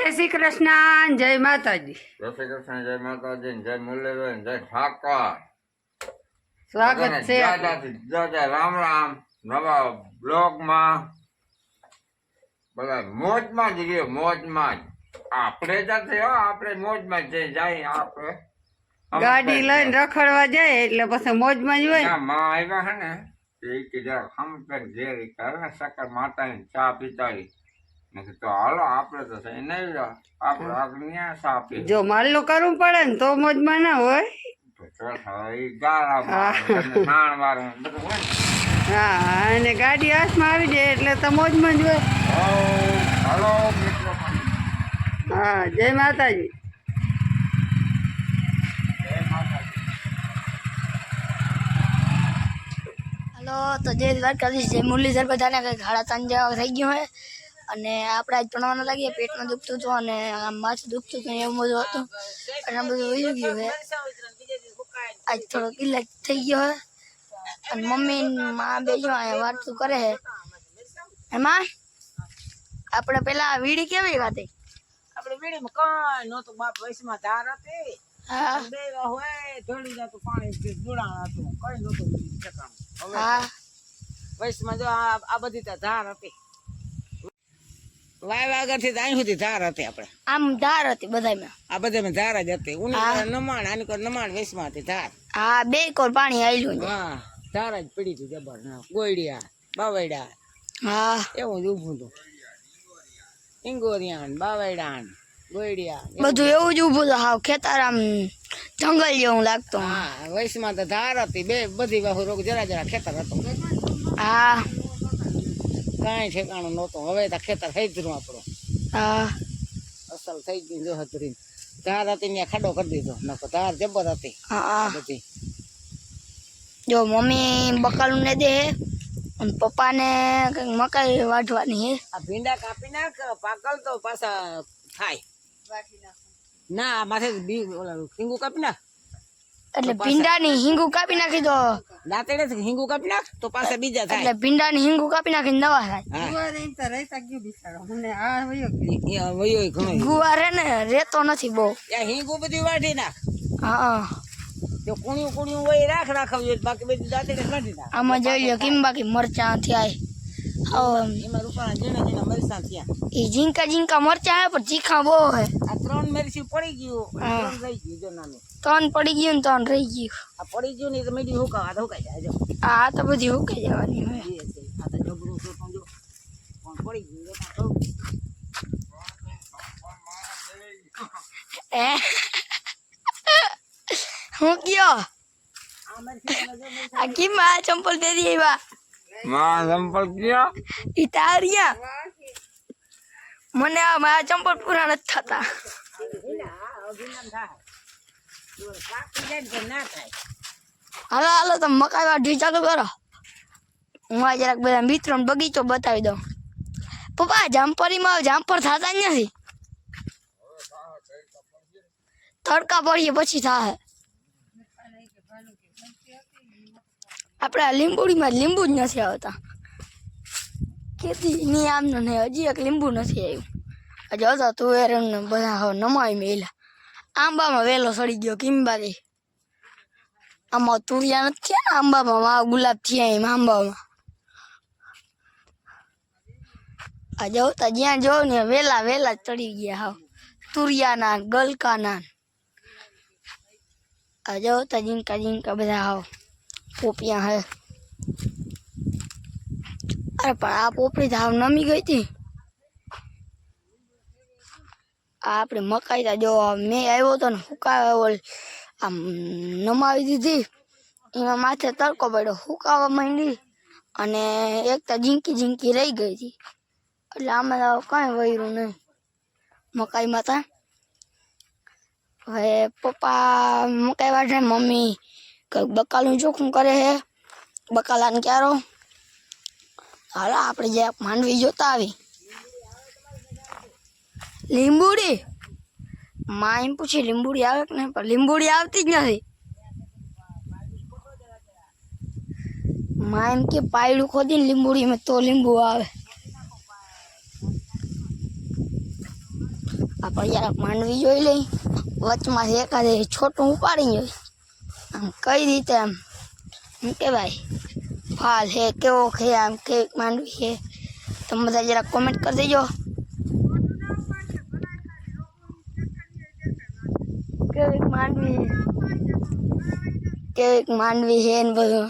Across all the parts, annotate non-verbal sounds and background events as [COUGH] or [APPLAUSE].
જય શ્રી કૃષ્ણ જય માતાજી. જય શ્રી કૃષ્ણ જય માતાજી જય મુરલીબેન જય ઠાકર. સ્વાગત છે દાદી, રામ રામ. નવા બ્લોગમાં બધા મોજમાં જ રહ્યો મોજમાં જ. આપણે જાતે થયો આપણે મોજમાં જ જઈ જાય આપણે. ગાડી લઈને રખડવા જાય એટલે પછી મોજમાં જ હોય. માં આવ્યા હે ને એ કીધા હમ પેન ઘેરી કરે સકર માતાની ચા પીતાવી આપણે તો નહીં આપણે જો માલનું કરવું પડે ને તો મોજમાં ના હોય. હા. અને ગાડી હાથમાં આવી જાય એટલે તો મોજમાં જ હોય. હાલો હા જય માતાજી. હલો તો જય દ્વારકાધીશ જય મુરલીધર બધાને કંઈક હાડા ત્રણ જેવા થઈ ગયું હોય અને આપણે આજ ભણવાના લાગીએ પેટમાં દુખતું હતું અને આમ માથું દુખતું હતું એવું બધું હતું. અને આ બધું વહી ગયું છે. આજ થોડોક ઇલાજ થઈ ગયો હે અને મમ્મી માં બે જો અહીંયા વાતું કરે હે એમાં આપણે પેલા વીડી કેવી વાતે આપણે વીડીમાં કાંઈ નહોતું બાપ વયસમાં ધાર હતી. હા. બે હોય જતું પાણી જોડાણ હતું. કઈ નહોતું હવે વયસમાં જો આ આ બધી તો ધાર હતી. વાય વાગરથી ત્યાં સુધી ધાર હતી આપણે. આમ ધાર હતી બધામાં આ બધામાં ધાર જ હતી. ઉની નમાણ આની કોઈ નમાણ વયસમાં હતી ધાર. હા બે કોર પાણી આવ્યું હા ધાર જ પડી હતી જબર ગોયડિયા બાવૈડા હા. એવું જ ઊભું હતું. ઇંગોરિયાન બાવૈડાન ગોયડિયા બધું એવું જ ઊભું હતું. હાવ ખેતર આમ જંગલ જેવું લાગતું. હા વૈસમાં તો ધાર હતી. બે બધી બાહુ રોગ જરા જરા ખેતર હતું. હા. કાંઈ ઠેકાણું નહોતું. હવે તો ખેતર થઈ જ આપણું. હા. અસલ થઈ ગયું જો હતરી ધાર હતી ત્યાં ખાડો કરી દીધો. નકો ધાર જબર હતી. હા. બધી. જો મમ્મી બકાલું ને દે અને પપ્પાને કંઈક મકાઈ વાઢવાની હે. આ ભીંડા કાપી નાખ પાકલ તો પાછા થાય ના માથે બી ઓલા હિંગુ કાપી નાખ. એટલે ભીંડાની હિંગુ કાપી નાખી તો દાંતેડે હિંગુ કાપી નાખ તો પાછા બીજા થાય. એટલે ભીંડાની હિંગુ કાપી નાખીને દવા થાય. હા. રહેતા ગયું બિચારો. મને આ વયો એ આ વયો ય ઘણો. ગુવાર હે ને રેતો નથી બહુ. ત્યાં હિંગુ બધી વાઢી નાખ. હા. જો કુણ્યું કુણ્યું હોય એ રાખ રાખાવજો બાકી બધી દાંતેડે વાઢી નાખ. આમાં જોઈ લો કેમ બાકી મરચાં થયા? હવે એમાં રૂપાણા ઝીણા ઝીણા મરસાં થયા. એ ઝીંકા ઝીંકા મરચાં હે પણ તીખા બહુ હે. આ ત્રણ મરસી પડી ગયું હા. ત્રણ રહી ગયું જો નાનું. ત્રણ પડી ગયું ને ત્રણ રહી ગયું. આ પડી ગયું ને તો મીડી હુકાવા તો હુકાઈ જાય જો આ તો બધી હુકાઈ જવાની હોય આ તો જબરું તો પણ જો પણ પડી ગયું જો કાં [LAUGHS] એ? હું કયો? આ કી માં આ ચંપલ દે દી એવા માં ચંપલ કયો? ઈ તારિયા? મને આ મારા ચંપલ પૂરા નથી થતા. અભિનંદન થાય. જો પાકી જાય ને તો ના થાય હાલો હાલો, તમે મકાઈ વાઢી ચાલુ કરો. હું આ જરાક બધા મિત્રોને બગીચો બતાવી દઉં. પપ્પા જામપરીમાં જામપર થતા જ નથી. તડકા પડીએ પછી થાય આપણે આ લીંબુડીમાં લીંબુ જ નથી આવતા. કેતી ની આમ નહીં, હજી એક લીંબુ નથી આવ્યું. હજી હતા તુવેર બધા નમાઈ મેલા આંબામાં વેલો સડી ગયો કિંબાથી આમાં તુરિયા નથી થયા આંબામાં, આ ગુલાબ થયા એમ આંબામાં. આ જવતા જ્યાં જો ને વેલા વેલા ચડી ગયા હાવ. તુરિયાના, ગલકાના. આ જવતા જીંકા જીંકા બધા હાવ પોપિયા હે. અરે પણ આ પોપડી તો હાવ નમી ગઈ હતી આ આપણે મકાઈ તા. જો, મેં આવ્યો હતો ને હુકાવા આમ નમાવી દીધી. એમાં માથે તડકો પડ્યો. હુકાવા માંડી અને એક તો ઝીંકી ઝીંકી રહી ગઈ હતી. એટલે આમાં કાંઈ વૈરું નહીં. મકાઈમાં તા. હવે પપ્પા મકાઈ વાઢે મમ્મી. બકાલું ચોખ્ખું કરે હે. બકાલાને ક્યારો? હાલો, આપણે જે માંડવી જોતા આવી. લીંબુડી? માં એમ પૂછી, લીંબુડી આવે કે નહીં? પણ લીંબુડી આવતી જ નથી. માં એમ કે, પાયડું ખોદીને લીંબુડીમાં તો લીંબુ આવે. આપણે જરાક માંડવી જોઈ લઈ. વચમાંથી એકાદે છોટું ઉપાડી જોઈ. આમ કઈ રીતે આમ? શું કહેવાય? ફાલ હે કેવો છે, આમ કેવી માંડવી છે? તમે બધા જરાક કોમેન્ટ કરી દેજો. કેવીક માંડવી કેવીક માંડવી છે ને બધું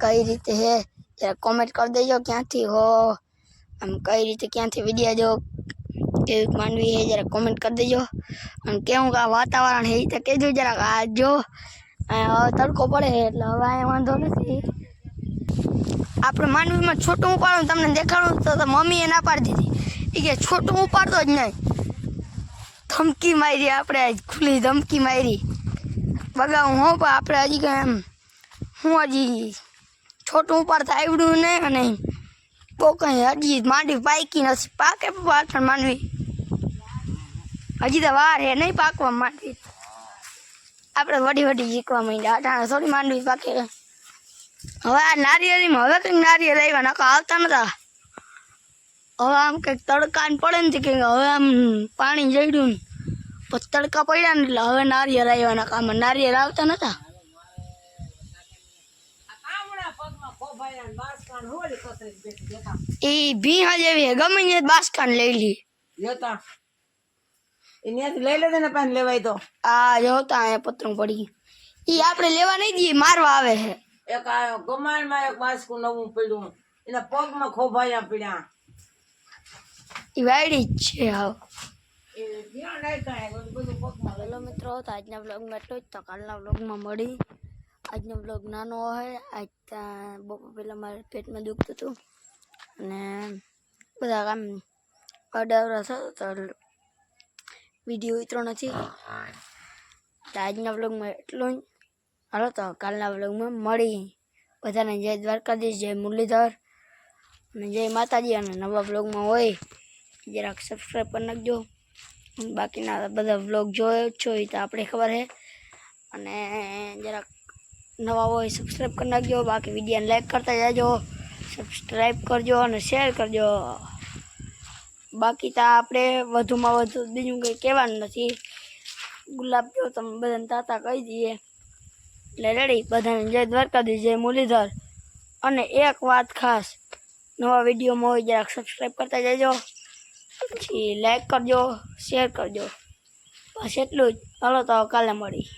કઈ રીતે છે જરા કોમેન્ટ કરી દેજો ક્યાંથી હો આમ કઈ રીતે ક્યાંથી વીડિયો જો કેવીક માંડવી છે જરા કોમેન્ટ કરી દેજો અને કેવું કે આ વાતાવરણ છે એ તો કહેજો જરાક આ જો અહીંયા હવે તડકો પડે છે એટલે હવે અહીંયા વાંધો નથી. આપણે માંડવીમાં છોટું ઉપાડું, તમને દેખાડું તો તો મમ્મીએ ના પાડી દીધી. એ કે છોટું ઉપાડતો જ નહીં. ધમકી મારી, આપણે ખુલ્લી ધમકી મારી. બગાવું હો, પણ આપણે હજી કંઈ એમ, હું હજી છોટું ઉપાડતા આવડ્યું નહીં અને બહુ કંઈ હજી માંડવી પાકી નથી. પાકે પાછળ માંડવી. હજી તો વાર હે નહીં પાકવા માંડવી. આપણે વડી વડી શીખવા માંડ્યા. અટાણે થોડી માંડવી પાકે. હવે આ નારિયેળીમાં હવે કંઈક નારિયેળ આવ્યા નકા આવતા નતા. હવે આમ કંઈક તડકાન પડે ને કે હવે આમ પાણી જડ્યું તડકા પડ્યા ને એટલે હવે નારિયેળ આવ્યા ના આમાં નારિયેળ આવતા નતા? એ ભીહા જેવી ગમે ને બાસકાન લઈ લી. જોતા. લઈ લેજે ને પાન લેવાય તો. આ જોતા અહીંયા પતરું પડી એ આપણે લેવા નહીં દઈએ મારવા આવે છે. એક આ ગમાણમાં એક બાસકું નવું પડ્યું. એના પગમાં ખોભાયા પડ્યા એ વાયડી જ છે હાવ એ ધ્યાન રાખ્યા બધું બધું પગમાં હેલો મિત્રો, તો આજના બ્લોગમાં એટલું જ તો કાલના બ્લોગમાં મળી. આજનો બ્લોગ નાનો હોય, આજ પહેલાં મારે પેટમાં દુખતું હતું. અને બધા કામ અડાવરા થતો તો વીડિયો ઉતરો નથી. તો આજના બ્લોગમાં એટલું જ. હાલો, તો કાલના બ્લોગમાં મળી. બધાને જય દ્વારકાધીશ, જય મુરલીધર અને જય માતાજી. અને નવા બ્લોગમાં હોય, જરાક સબસ્ક્રાઈબ કરી નાખજો. બાકીના બધા વ્લોગ જોયો છો એ તો આપણે ખબર છે અને જરાક નવા હોય સબસ્ક્રાઈબ કરી નાખજો, બાકી વિડીયોને લાઈક કરતા જાજો સબસ્ક્રાઈબ કરજો અને શેર કરજો. બાકી તો આપણે વધુમાં વધુ બીજું કંઈ કહેવાનું નથી. ગુલાબ જો તમે બધાને તાતા કહી દઈએ. એટલે રેડી બધાને જય દ્વારકા જય મુરલીધર. અને એક વાત ખાસ, નવા વિડીયોમાં હોય જરાક સબસ્ક્રાઈબ કરતા જજો. પછી લાઈક કરજો શેર કરજો બસ એટલું જ ચાલો તો કાલે મળી